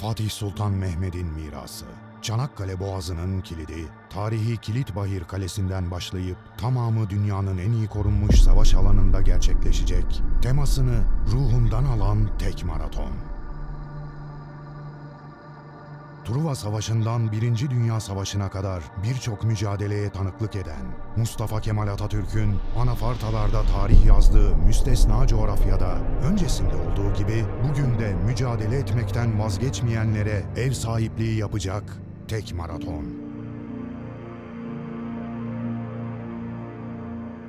Fatih Sultan Mehmet'in mirası. Çanakkale Boğazı'nın kilidi, tarihi Kilitbahir Kalesi'nden başlayıp tamamı dünyanın en iyi korunmuş savaş alanında gerçekleşecek. Temasını ruhundan alan tek maraton. Truva Savaşı'ndan Birinci Dünya Savaşı'na kadar birçok mücadeleye tanıklık eden, Mustafa Kemal Atatürk'ün anafartalarda tarih yazdığı müstesna coğrafyada öncesinde olduğu gibi bugün de mücadele etmekten vazgeçmeyenlere ev sahipliği yapacak tek maraton.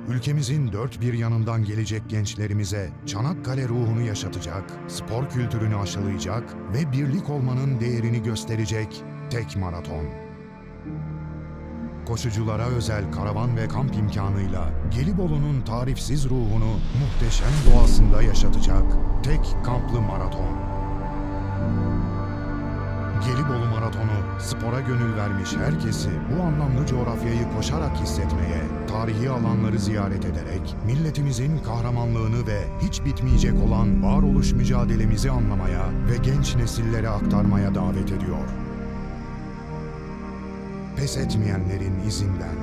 Ülkemizin dört bir yanından gelecek gençlerimize Çanakkale ruhunu yaşatacak, spor kültürünü aşılayacak ve birlik olmanın değerini gösterecek tek maraton. Koşuculara özel karavan ve kamp imkanıyla Gelibolu'nun tarifsiz ruhunu muhteşem doğasında yaşatacak tek kamplı maraton. Gelibolu Maratonu spora gönül vermiş herkesi bu anlamlı coğrafyayı koşarak hissetmeye, tarihi alanları ziyaret ederek milletimizin kahramanlığını ve hiç bitmeyecek olan varoluş mücadelemizi anlamaya ve genç nesillere aktarmaya davet ediyor. Pes etmeyenlerin izinden